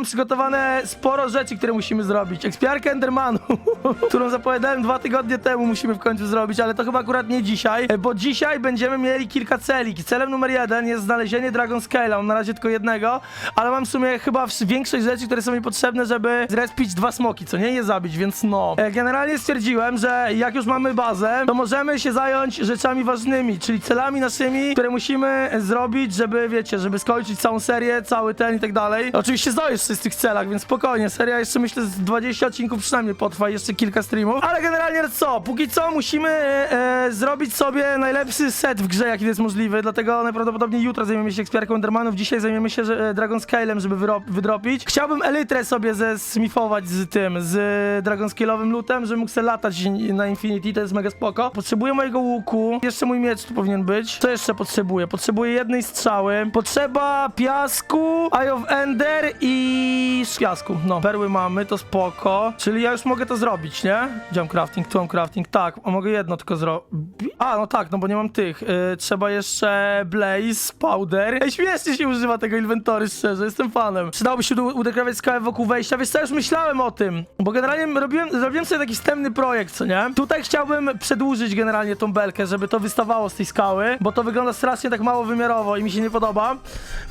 mam przygotowane sporo rzeczy, które musimy zrobić. Ekspiarkę Endermanu, którą zapowiadałem dwa tygodnie temu, musimy w końcu zrobić, ale to chyba akurat nie dzisiaj, e, bo dzisiaj będziemy mieli kilka celi. Celem numer jeden jest znalezienie Dragon Scale'a, mam na razie tylko jednego, ale mam w sumie chyba większość rzeczy, które są mi potrzebne, żeby zrespić dwa smoki, co nie je zabić, więc no. E, Generalnie stwierdziłem, że jak już mamy bazę, to możemy się zająć rzeczami ważnymi, czyli celami naszymi, które musimy zrobić, żeby, wiecie, żeby skończyć całą serię, cały ten i tak dalej. Oczywiście zdaję jeszcze z tych celach, więc spokojnie, seria jeszcze myślę z 20 odcinków przynajmniej potrwa, jeszcze kilka streamów, ale generalnie co, póki co musimy e, zrobić sobie najlepszy set w grze, jaki jest możliwy, dlatego najprawdopodobniej jutro zajmiemy się ekspiarką Endermanów, dzisiaj zajmiemy się że, e, Dragon Scale'em, żeby wydropić. Chciałbym Elytrę sobie zesmifować z tym, z Dragon Scale'owym lutem, żeby mógł sobie latać na Infinity, to jest mega spoko. Potrzebuję mojego łuku, jeszcze mój miecz tu powinien być. Co jeszcze potrzebuję? Potrzebuję jednej strzały, potrzeba piasku, Eye of Ender i z piasku. No, perły mamy, to spoko. Czyli ja już mogę to zrobić, nie? Mam crafting? Mam crafting, tak. A mogę jedno tylko zrobić. A, no tak, no bo nie mam tych. Yy, trzeba jeszcze blaze, powder. Ej, śmiesznie się używa tego inwentory, szczerze, jestem fanem. Przydałoby się udekrawiać skałę wokół wejścia. Wiesz co, już myślałem o tym, bo generalnie robiłem, zrobiłem sobie taki wstępny projekt, co nie? Tutaj chciałbym przedłużyć generalnie tą belkę, żeby to wystawało z tej skały, bo to wygląda strasznie tak mało wymiarowo i mi się nie podoba.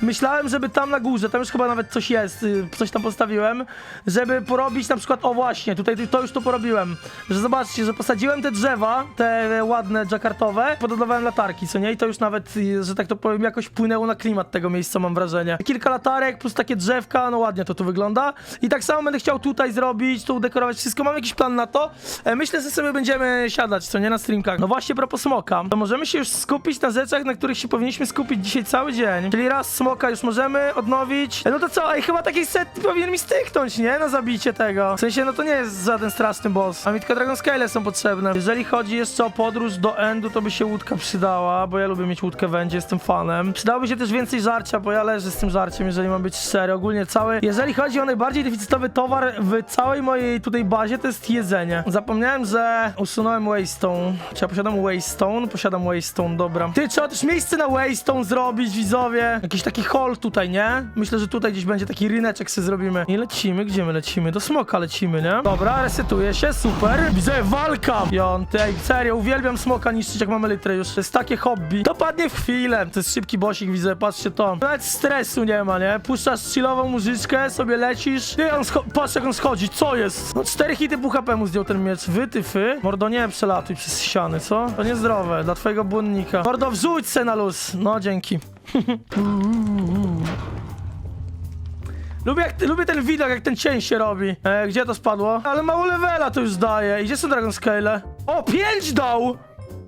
Myślałem, żeby tam na górze, tam już chyba nawet coś jest, y, coś tam postawiłem, żeby porobić na przykład, o właśnie, tutaj to już to porobiłem, że zobaczcie, że posadziłem te drzewa, te ładne jakartowe, pododawałem latarki, co nie? I to już nawet, y, że tak to powiem, jakoś wpłynęło na klimat tego miejsca, mam wrażenie. Kilka latarek plus takie drzewka, no ładnie to tu wygląda. I tak samo będę chciał tutaj zrobić, tu udekorować wszystko. Mam jakiś plan na to. E, Myślę, że sobie będziemy siadać, co nie, na streamkach. No właśnie, propos smoka, to możemy się już skupić na rzeczach, na których się powinniśmy skupić dzisiaj cały dzień. Czyli raz smoka już możemy odnowić. E, No to co, ej, chyba taki set powinien mi styknąć, nie? Na zabicie tego. W sensie, no to nie jest żaden straszny boss. A mi tylko Dragon Scale są potrzebne. Jeżeli chodzi jeszcze o podróż do Endu, to by się łódka przydała, bo ja lubię mieć łódkę w Endzie, jestem fanem. Przydałoby się też więcej żarcia, bo ja leżę z tym żarciem, jeżeli mam być szczery. Ogólnie cały... Jeżeli chodzi o najbardziej deficytowy towar w całej mojej tutaj bazie, to jest jedzenie. Zapomniałem, że usunąłem Waystone. Czy ja posiadam Waystone? Posiadam Waystone, dobra. Ty, trzeba też miejsce na Waystone zrobić, widzowie. Jakiś taki hall tutaj, nie? Myślę, że tutaj gdzieś będzie taki ryneczek sobie zrobimy. I lecimy, gdzie my lecimy? Do smoka lecimy, nie? Dobra, resetuję się, super. Widzę, walka! Piąty, ej, serio, uwielbiam smoka niszczyć, jak mamy litrę już. To jest takie hobby. To padnie w chwilę. To jest szybki bosik, widzę, patrzcie to. Nawet stresu nie ma, nie? Puszczasz chillową muzyczkę, sobie lecisz. Ty, on patrz jak on schodzi, co jest? No cztery hity pół HP mu zdjął ten miecz. Wy, ty, fy. Mordo, nie przelatuj przez ściany, co? To niezdrowe, dla twojego błonnika. Mordo, wrzuć se na luz. No, dzięki. Lubię, jak, lubię ten widok, jak ten cień się robi. E, gdzie to spadło? Ale mało levela to już daje. I Gdzie są Dragon Scale? O, 5 dał!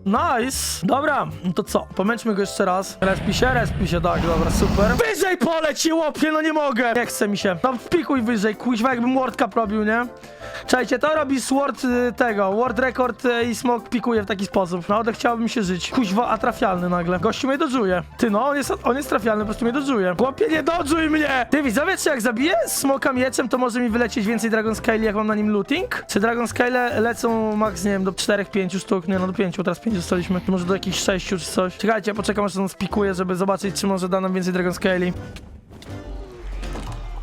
Nice! Dobra, no to co? Pomęczmy go jeszcze raz. Respi się, respi się, tak, dobra, super. Wyżej poleci, łopie, no nie mogę! Nie chce mi się. No wpikuj wyżej, kuźwa, jakbym World Cup robił, nie? Czajcie, to robi Sword y, tego, World Record y, i Smok pikuje w taki sposób. No, ale chciałbym się żyć. Kuźwa, a trafialny nagle. Gościu mnie dodżuje. Ty no, on jest, on jest trafialny, po prostu mnie dodżuje. Chłopie, nie dodżuj mnie! Ty widzowie, czy jak zabiję Smoka mieczem, to może mi wylecieć więcej Dragon Scale, jak mam na nim looting? Czy Dragon Scale lecą max, nie wiem, do 4-5 sztuk? Nie, no do 5, bo teraz 5 dostaliśmy. Może do jakichś 6 czy coś. Czekajcie, poczekam, aż on spikuje, żeby zobaczyć, czy może da nam więcej Dragon Scale'i.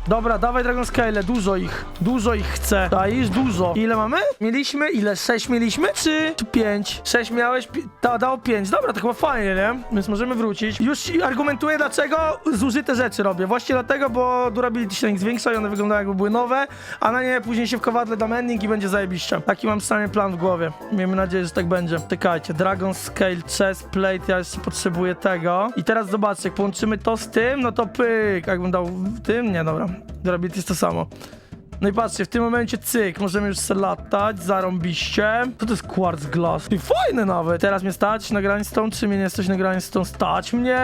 Dobra, dawaj Dragon Scale, dużo ich. Dużo ich chcę. Dajesz dużo. Ile mamy? Mieliśmy? Ile? 6 mieliśmy? Czy, czy 5? 6 miałeś? Pi- Da, dało 5. Dobra, to chyba fajnie, nie? Więc możemy wrócić. Już argumentuję, dlaczego zużyte rzeczy robię. Właśnie dlatego, bo durability się zwiększa i one wyglądają jakby były nowe, a na nie później się w kowadle da mending i będzie zajebiście. Taki mam przynajmniej plan w głowie. Miejmy nadzieję, że tak będzie. Czekajcie, Dragon Scale, Chest Plate, ja jeszcze potrzebuję tego. I teraz zobaczcie, jak połączymy to z tym, no to pyk. Jakbym dał w tym? Nie, dobra. Durability jest to samo. No i patrzcie, w tym momencie cyk, możemy już se latać, zarąbiście. Co to jest quartz glass? I fajne nawet. Teraz mnie stać na granic czy mnie nie stać na granic Stać mnie!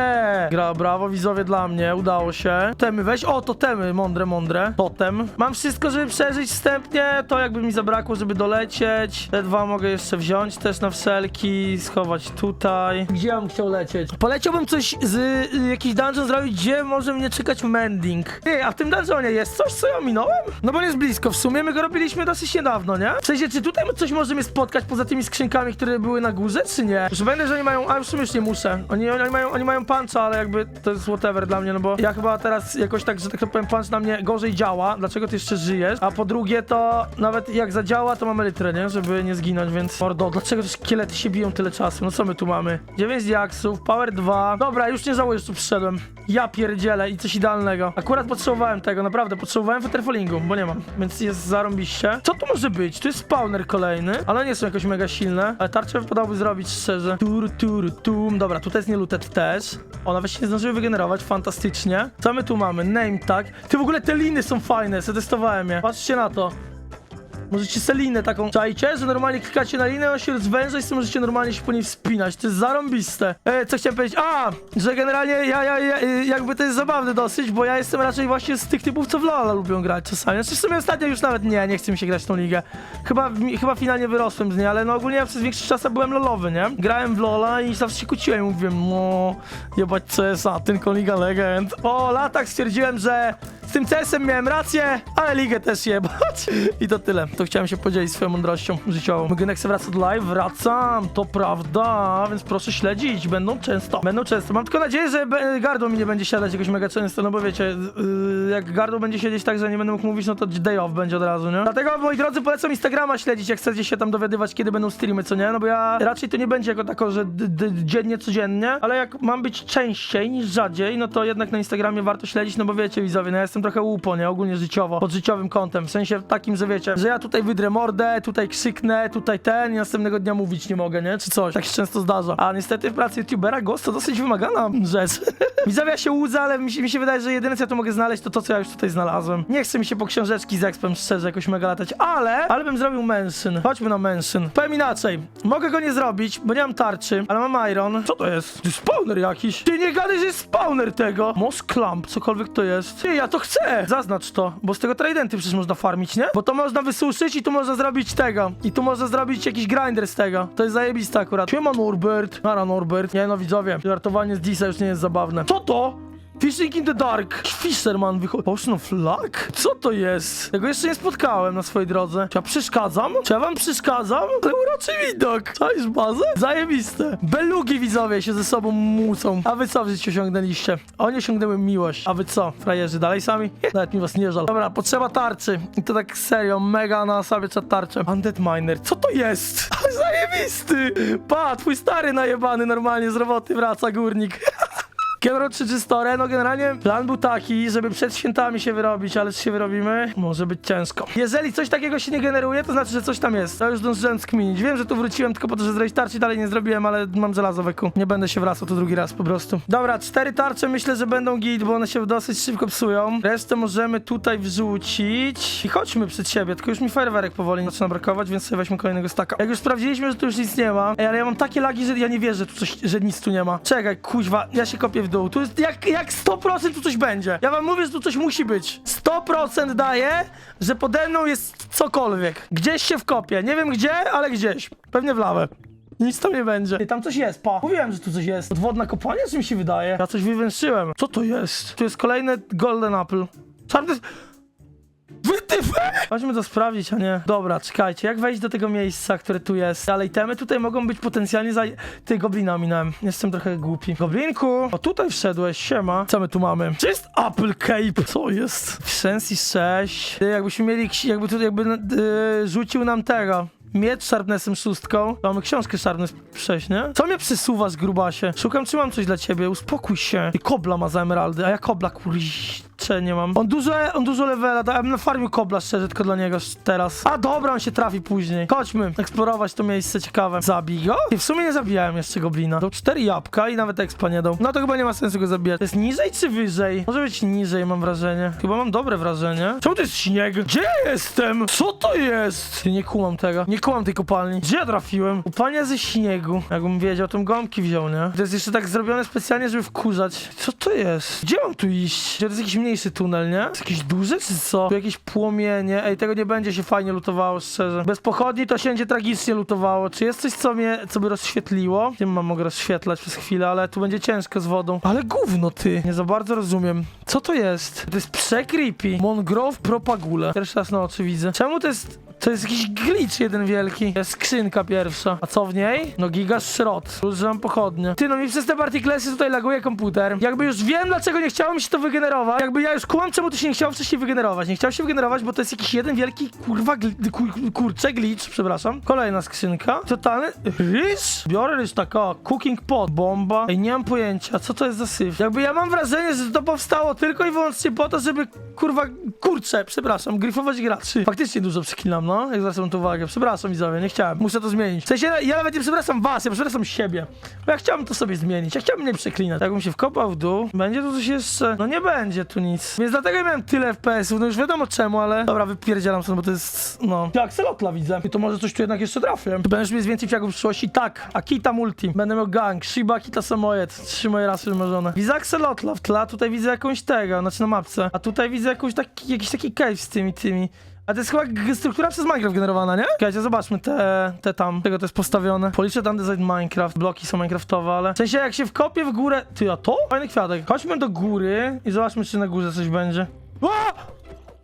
Gra, brawo, widzowie dla mnie, udało się. Temy, weź, o, totemy, mądre, mądre. Totem. Mam wszystko, żeby przeżyć wstępnie, to jakby mi zabrakło, żeby dolecieć. Te dwa mogę jeszcze wziąć też na wszelki, schować tutaj. Gdzie ja bym chciał lecieć? Poleciałbym coś z y, jakiś dungeon zrobić, gdzie może mnie czekać mending. Ty, a w tym dungeonie jest coś, co ja minąłem? No bo jest blisko. W sumie my go robiliśmy dosyć niedawno, nie? W sensie, czy tutaj coś może mnie spotkać poza tymi skrzynkami, które były na górze, czy nie? Już będę, że oni mają... A sumie już nie muszę. Oni, oni, mają, oni mają ale jakby to jest whatever dla mnie, no bo ja chyba teraz jakoś tak, że tak to powiem, punch na mnie gorzej działa. Dlaczego ty jeszcze żyjesz? A po drugie to nawet jak zadziała, to mamy litrę, nie? Żeby nie zginąć, więc... Mordo, dlaczego te szkielety się biją tyle czasu? No co my tu mamy? 9 diaksów, power 2. Dobra, już nie żałuję, że tu przyszedłem. Ja pierdzielę i coś idealnego. Akurat potrzebowałem tego, naprawdę. Potrzebowałem Fetterfallingu, bo nie mam. Więc jest zarąbiście. Co tu może być? Tu jest spawner kolejny, ale nie są jakoś mega silne. Ale tarczę wypadałoby zrobić szczerze. Tur, tur, tum. Dobra, tutaj jest nielutet też. One właśnie nie zdążyły wygenerować, fantastycznie. Co my tu mamy? Name tag. Ty w ogóle te liny są fajne, zatestowałem je. Patrzcie na to. Możecie sobie linę taką czajcie, że normalnie klikacie na linę, ona się rozwęża i sobie możecie normalnie się po niej wspinać. To jest zarąbiste. E, co chciałem powiedzieć? A, że generalnie ja, ja, ja y, jakby to jest zabawne dosyć, bo ja jestem raczej właśnie z tych typów, co w LoL'a lubią grać czasami. Znaczy w sumie ostatnio już nawet nie, nie chce mi się grać w tą ligę. Chyba, chyba finalnie wyrosłem z niej, ale no ogólnie ja przez większość czasu byłem LoLowy, nie? Grałem w LoL'a i zawsze się kłóciłem mówiłem, no, jebać CS-a, tylko Liga Legend. Po latach stwierdziłem, że z tym CS-em miałem rację, ale ligę też jebać. I to tyle. To chciałem się podzielić swoją mądrością życiową. Mygynek wraca do live? Wracam, to prawda, więc proszę śledzić. Będą często. Będą często. Mam tylko nadzieję, że gardło mi nie będzie siadać jakoś mega często, no bo wiecie, yy, jak gardło będzie siedzieć tak, że nie będę mógł mówić, no to day off będzie od razu, nie? Dlatego, moi drodzy, polecam Instagrama śledzić, jak chcecie się tam dowiadywać, kiedy będą streamy, co nie? No bo ja raczej to nie będzie jako tako, że dziennie, codziennie, ale jak mam być częściej niż rzadziej, no to jednak na Instagramie warto śledzić, no bo wiecie, widzowie, no ja jestem trochę łupo, nie? Ogólnie życiowo, pod życiowym kątem, w sensie takim, że wiecie, że ja tutaj wydrę mordę, tutaj krzyknę, tutaj ten i następnego dnia mówić nie mogę, nie? Czy coś. Tak się często zdarza. A niestety w pracy youtubera głos to dosyć wymagana rzecz. Widzowie, ja się łudzę, ale mi się, mi się wydaje, że jedyne co ja tu mogę znaleźć, to to, co ja już tutaj znalazłem. Nie chcę mi się po książeczki z expem szczerze jakoś mega latać, ale, ale bym zrobił mention. Chodźmy na mention. Powiem inaczej. Mogę go nie zrobić, bo nie mam tarczy, ale mam iron. Co to jest? To jest spawner jakiś. Ty nie gadaj, że jest spawner tego. Moss clamp, cokolwiek to jest. Ty, ja to chcę. Zaznacz to, bo z tego tradenty przecież można farmić, nie? Bo to można wysuszyć i tu można zrobić tego. I tu można zrobić jakiś grinder z tego. To jest zajebiste akurat. Siema Norbert. Nara Norbert. Nie no widzowie, żartowanie z Disa już nie jest zabawne. Co to? Fishing in the dark. Fisherman wychodzi. Of luck? Co to jest? Tego jeszcze nie spotkałem na swojej drodze. Czy ja przeszkadzam? Czy ja wam przeszkadzam? Ale uroczy widok. Czaisz bazę? Zajebiste. Belugi widzowie się ze sobą mucą. A wy co w życiu osiągnęliście? Oni osiągnęły miłość. A wy co? Frajerzy dalej sami? Nawet mi was nie żal. Dobra, potrzeba tarczy. I to tak serio, mega na sobie trzeba tarczę. Undead Miner. Co to jest? Zajebisty. Pa, twój stary najebany normalnie z roboty wraca, górnik. Kiemro 3 Store, no generalnie plan był taki, żeby przed świętami się wyrobić, ale czy się wyrobimy? Może być ciężko. Jeżeli coś takiego się nie generuje, to znaczy, że coś tam jest. To już zdążyłem skminić. Wiem, że tu wróciłem tylko po to, że zrobić tarczy, dalej nie zrobiłem, ale mam żelazo weku. Nie będę się wracał tu drugi raz po prostu. Dobra, cztery tarcze myślę, że będą git, bo one się dosyć szybko psują. Resztę możemy tutaj wrzucić i chodźmy przed siebie, tylko już mi fajerwerek powoli zaczyna brakować, więc sobie weźmy kolejnego staka. Jak już sprawdziliśmy, że tu już nic nie ma, Ej, ale ja mam takie lagi, że ja nie wierzę, że tu coś, że nic tu nie ma. Czekaj, kuźwa, ja się kopię w dół. Tu jest jak, jak 100% tu coś będzie. Ja wam mówię, że tu coś musi być. 100% daję, że pode mną jest cokolwiek. Gdzieś się wkopię. Nie wiem gdzie, ale gdzieś. Pewnie w lawę. Nic tam nie będzie. Ej, tam coś jest, pa. Mówiłem, że tu coś jest. Podwodna kopalnia, czy mi się wydaje? Ja coś wywęszyłem. Co to jest? Tu jest kolejny golden apple. Czarny... Wytyfy! Chodźmy to sprawdzić, a nie... Dobra, czekajcie, jak wejść do tego miejsca, które tu jest? Ale itemy tutaj mogą być potencjalnie za... Ty, goblina minąłem. Jestem trochę głupi. Goblinku! O, tutaj wszedłeś, siema. Co my tu mamy? Czy jest Apple Cape? Co jest? Shensi 6. Ty, jakbyśmy mieli... Jakby tutaj jakby yy, rzucił nam tego. Miecz Sharpnessem szóstką. Mamy książkę Sharpness 6, nie? Co mnie przysuwasz, grubasie? Szukam, czy mam coś dla ciebie. Uspokój się. Ty kobla ma za emeraldy, a ja kobla, kurczę, nie mam. On dużo, on dużo levela, da- ja bym na farmił kobla szczerze, tylko dla niego teraz. A dobra, on się trafi później. Chodźmy, eksplorować to miejsce ciekawe. Zabij go? I w sumie nie zabijałem jeszcze goblina. To cztery jabłka i nawet expa nie dał. No to chyba nie ma sensu go zabijać. Jest niżej czy wyżej? Może być niżej, mam wrażenie. Chyba mam dobre wrażenie. Czemu to jest śnieg? Gdzie jestem? Co to jest? Nie kumam tego. Nie kumam tej kopalni. Gdzie ja trafiłem? Kopalnia ze śniegu. Jakbym wiedział, to bym gąbki wziął, nie? To jest jeszcze tak zrobione specjalnie, żeby wkurzać. Co to jest? Gdzie mam tu iść? To jest jakiś mniejszy tunel, nie? Jest jakiś duży, czy co? Tu jakieś płomienie. Ej, tego nie będzie się fajnie lutowało, szczerze. Bez pochodni to się będzie tragicznie lutowało. Czy jest coś, co mnie, co by rozświetliło? Tym mam mogę rozświetlać przez chwilę, ale tu będzie ciężko z wodą. Ale gówno, ty. Nie za bardzo rozumiem. Co to jest? To jest przekreepy. Mongrove Propagule. Pierwszy raz na oczy widzę. Czemu to jest... To jest jakiś glitch jeden wielki. Jest skrzynka pierwsza. A co w niej? No giga szrot. Używam pochodnie. Ty, no mi przez te partyklesy tutaj laguje komputer. Jakby już wiem, dlaczego nie chciało mi się to wygenerować. Jakby ja już kłam, czemu to się nie chciało wcześniej wygenerować. Nie chciało się wygenerować, bo to jest jakiś jeden wielki, kurwa, gl- kur, kurczę, glitch, przepraszam. Kolejna skrzynka. Totalny ryż? Biorę ryż, taka cooking pot, bomba. Ej, nie mam pojęcia, co to jest za syf. Jakby ja mam wrażenie, że to powstało tylko i wyłącznie po to, żeby, kurwa, kurczę, przepraszam, gryfować graczy. Faktycznie dużo przeklinam, no, jak zwracam tu uwagę. Przepraszam, widzowie, nie chciałem. Muszę to zmienić. W sensie, ja nawet nie przepraszam was, ja przepraszam siebie. Bo ja chciałbym to sobie zmienić. Ja chciałbym nie przeklinać. Jakbym się wkopał w dół, będzie tu coś jeszcze? No nie będzie tu nic. Więc dlatego ja miałem tyle FPS-ów, no już wiadomo czemu, ale... Dobra, wypierdzielam stąd, bo to jest, no... Ty, akselotla widzę. I to może coś tu jednak jeszcze trafię. Czy będziesz mieć więcej fiagów w przyszłości? Tak. Akita Multi. Będę miał gang. Shiba, Akita Samoyed. Trzy moje rasy wymarzone. Widzę akselotla w tle, a tutaj widzę jakąś tego, znaczy na mapce. A tutaj widzę jakąś taki, jakiś taki cave z tymi, tymi. A to jest chyba struktura przez Minecraft generowana, nie? Słuchajcie, zobaczmy te, te tam, tego to jest postawione. Policzę tam design Minecraft, bloki są Minecraftowe, ale... W sensie, jak się wkopię w górę... Ty, a to? Fajny kwiatek. Chodźmy do góry i zobaczmy, czy na górze coś będzie. A!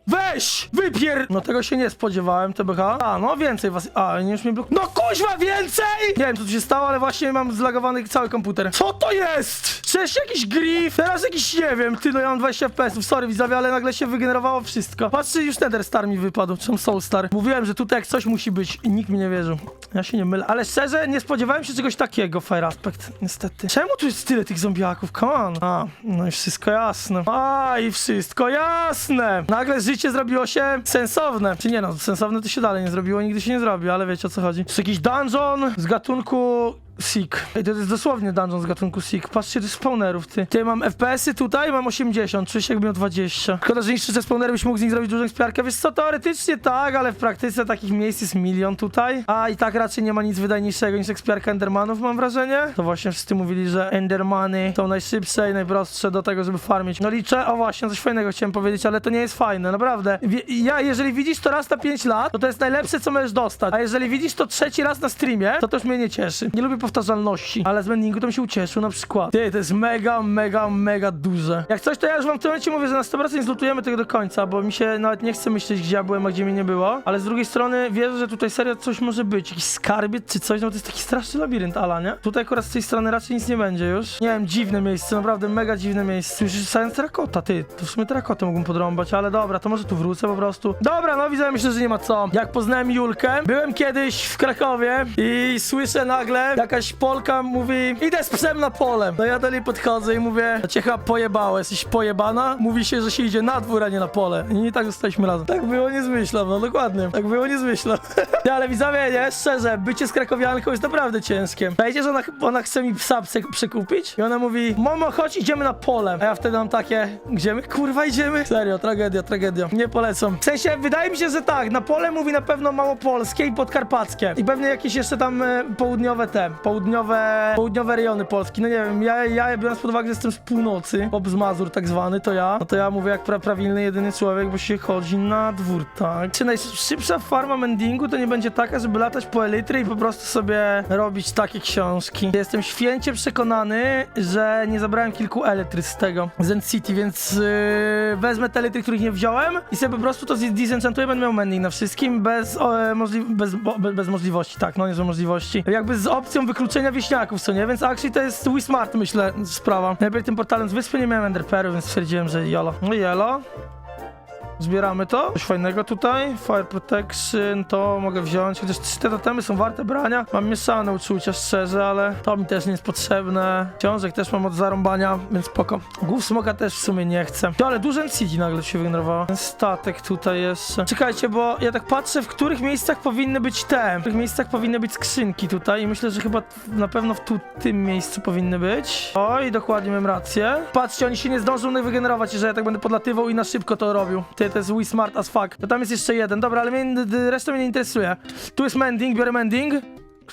Weź! Wypier... No tego się nie spodziewałem, TBH. A, no więcej was... A, nie już mnie blok... No kuźwa, więcej! Nie wiem, co tu się stało, ale właśnie mam zlagowany cały komputer. Co to jest? Przecież jakiś griff, teraz jakiś, nie wiem, ty, no ja mam 20 FPS-ów, sorry widzowie, ale nagle się wygenerowało wszystko. Patrzcie, już Nether Star mi wypadł, czy tam Soul Star. Mówiłem, że tutaj jak coś musi być i nikt mi nie wierzył. Ja się nie mylę, ale szczerze, nie spodziewałem się czegoś takiego, Fire Aspect, niestety. Czemu tu jest tyle tych zombiaków? Come on. A, no i wszystko jasne. A, i wszystko jasne. Nagle życie zrobiło się sensowne. Czy nie no, sensowne to się dalej nie zrobiło, nigdy się nie zrobi, ale wiecie o co chodzi. Jest jakiś dungeon z gatunku Seek. Ej, to jest dosłownie dungeon z gatunku Seek. Patrzcie, jest spawnerów, ty. Ty, mam FPS-y tutaj, mam 80, czuję się jakbym miał 20. Szkoda, że niszczy te spawnery, byś mógł z nich zrobić dużą ekspiarkę. Wiesz co, teoretycznie tak, ale w praktyce takich miejsc jest milion tutaj. A i tak raczej nie ma nic wydajniejszego niż ekspiarka Endermanów, mam wrażenie. To właśnie wszyscy mówili, że Endermany są najszybsze i najprostsze do tego, żeby farmić. No liczę, o właśnie, coś fajnego chciałem powiedzieć, ale to nie jest fajne, naprawdę. Wie, ja, jeżeli widzisz to raz na 5 lat, to to jest najlepsze, co możesz dostać. A jeżeli widzisz to trzeci raz na streamie, to to już mnie nie cieszy. Nie lubię powtarzalności, ale z mendingu to mi się ucieszył na przykład. Ty, to jest mega, mega, mega duże. Jak coś, to ja już wam w tym momencie mówię, że na 100% zlutujemy tego do końca, bo mi się nawet nie chce myśleć, gdzie ja byłem, a gdzie mnie nie było. Ale z drugiej strony wierzę, że tutaj serio coś może być. Jakiś skarbiec czy coś, no to jest taki straszny labirynt, Ala, nie? Tutaj akurat z tej strony raczej nic nie będzie już. Nie wiem, dziwne miejsce, naprawdę mega dziwne miejsce. Już science terakota, ty. To w sumie terakotę mógłbym podrąbać, ale dobra, to może tu wrócę po prostu. Dobra, no widzę, myślę, że nie ma co. Jak poznałem Julkę, byłem kiedyś w Krakowie i słyszę nagle, jakaś Polka mówi, idę z psem na pole. No ja do niej podchodzę i mówię, "To cię chyba jesteś pojebana? Mówi się, że się idzie na dwór, a nie na pole. I nie tak zostaliśmy razem. Tak było, nie zmyślam, no dokładnie. Tak było, nie zmyślam. Nie, ale widzowie, nie, szczerze, bycie z krakowianką jest naprawdę ciężkie. Wiecie, że ona, ona chce mi psa prze- przekupić? I ona mówi, mamo, chodź, idziemy na pole. A ja wtedy mam takie, gdzie my, kurwa, idziemy? Serio, tragedia, tragedia. Nie polecam. W sensie, wydaje mi się, że tak, na pole mówi na pewno małopolskie i podkarpackie. I pewnie jakieś jeszcze tam e, południowe te, południowe rejony Polski. No nie wiem, ja, ja biorąc pod uwagę, że jestem z północy, Bob z Mazur tak zwany, to ja, no to ja mówię jak pra prawilny jedyny człowiek, bo się chodzi na dwór, tak? Czy najszybsza farma mendingu to nie będzie taka, żeby latać po elitry i po prostu sobie robić takie książki. Jestem święcie przekonany, że nie zabrałem kilku elitry z tego, Zen City, więc yy, wezmę te elitry, których nie wziąłem i sobie po prostu to disenchantuję, będę miał mending na wszystkim bez, o, możli bez, bo, bez, bez możliwości, tak, no nie są możliwości. Jakby z opcją wykluczenia wieśniaków, co nie? Więc actually to jest Wii Smart, myślę, sprawa. Najpierw tym portalem z wyspy nie miałem enderperu, więc stwierdziłem, że jolo. No jelo. Zbieramy to. Coś fajnego tutaj. Fire Protection, to mogę wziąć. Chociaż te totemy są warte brania. Mam mieszane uczucia, szczerze, ale to mi też nie jest potrzebne. Książek też mam od zarąbania, więc spoko. Głów smoka też w sumie nie chcę. To, ale duże CD nagle się wygenerowało. Ten statek tutaj jeszcze. Czekajcie, bo ja tak patrzę, w których miejscach powinny być te. W których miejscach powinny być skrzynki tutaj i myślę, że chyba na pewno w tu, tym miejscu powinny być. Oj, dokładnie mam rację. Patrzcie, oni się nie zdążą wygenerować, że ja tak będę podlatywał i na szybko to robił. Ty, to jest Wii Smart as fuck. To tam jest jeszcze jeden. Dobra, ale mnie, reszta mnie nie interesuje. Tu jest mending, biorę mending.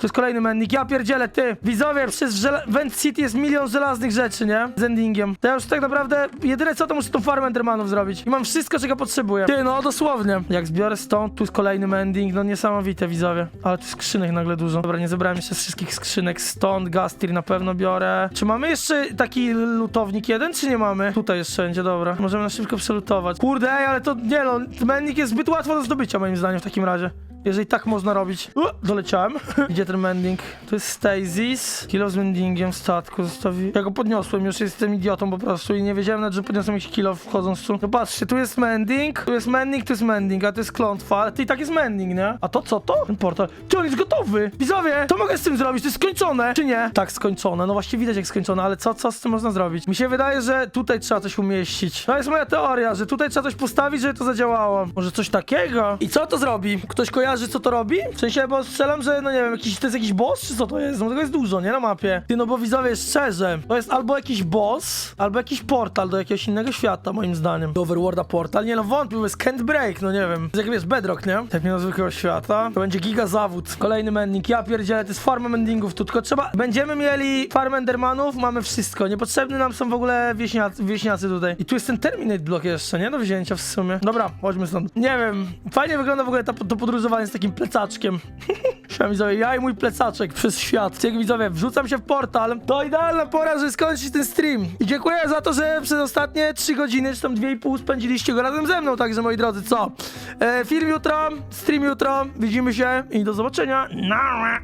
To jest kolejny mennik. Ja pierdzielę, ty. Widzowie, przez Vent City jest milion żelaznych rzeczy, nie? Z endingiem. To ja już tak naprawdę jedyne co to muszę tą farmę Endermanów zrobić. I mam wszystko, czego potrzebuję. Ty, no dosłownie. Jak zbiorę stąd, tu jest kolejny mending. No niesamowite, widzowie. Ale tu skrzynek nagle dużo. Dobra, nie zebrałem jeszcze wszystkich skrzynek. Stąd, Gastir na pewno biorę. Czy mamy jeszcze taki lutownik jeden, czy nie mamy? Tutaj jeszcze będzie, dobra. Możemy na szybko przelutować. Kurde, ale to nie no, mending jest zbyt łatwo do zdobycia moim zdaniem w takim razie. Jeżeli tak można robić. U, doleciałem. Gdzie ten mending? To jest Stasis. Kilo z mendingiem statku zostawi. Ja go podniosłem, już jestem idiotą po prostu i nie wiedziałem nawet, że podniosłem jakiś kilo wchodząc tu. No patrzcie, tu jest mending, tu jest mending, tu jest mending, a to jest klątwa. Ale to i tak jest mending, nie? A to co to? Ten portal. Ty, on jest gotowy! Widzowie, co mogę z tym zrobić? To jest skończone, czy nie? Tak, skończone. No właśnie widać jak skończone, ale co, co z tym można zrobić? Mi się wydaje, że tutaj trzeba coś umieścić. To jest moja teoria, że tutaj trzeba coś postawić, żeby to zadziałało. Może coś takiego? I co to zrobi? Ktoś kojarzy, co to robi? W sensie, bo strzelam, że no nie wiem, jakiś, to jest jakiś boss, czy co to jest? No tego jest dużo, nie? Na mapie. Ty, no bo widzowie, szczerze, to jest albo jakiś boss, albo jakiś portal do jakiegoś innego świata, moim zdaniem. Do Overworlda portal? Nie no, wątpię, bo jest Can't Break, no nie wiem. Jak wiesz, Bedrock, nie? Tak nie do zwykłego świata. To będzie giga zawód. Kolejny mending. Ja pierdzielę, to jest farma mendingów tu, tylko trzeba... Będziemy mieli farmę Endermanów, mamy wszystko. Niepotrzebne nam są w ogóle wieśniacy, wieśniacy tutaj. I tu jest ten Terminate Block jeszcze, nie? Do wzięcia w sumie. Dobra, chodźmy stąd. Nie wiem, fajnie wygląda w ogóle ta, to podróżowanie z takim plecaczkiem. Siema widzowie, ja i mój plecaczek przez świat. Jak widzowie, wrzucam się w portal. To idealna pora, żeby skończyć ten stream. I dziękuję za to, że przez ostatnie 3 godziny, czy tam 2,5 spędziliście go razem ze mną, także moi drodzy, co? E, film jutro, stream jutro, widzimy się i do zobaczenia. Nara.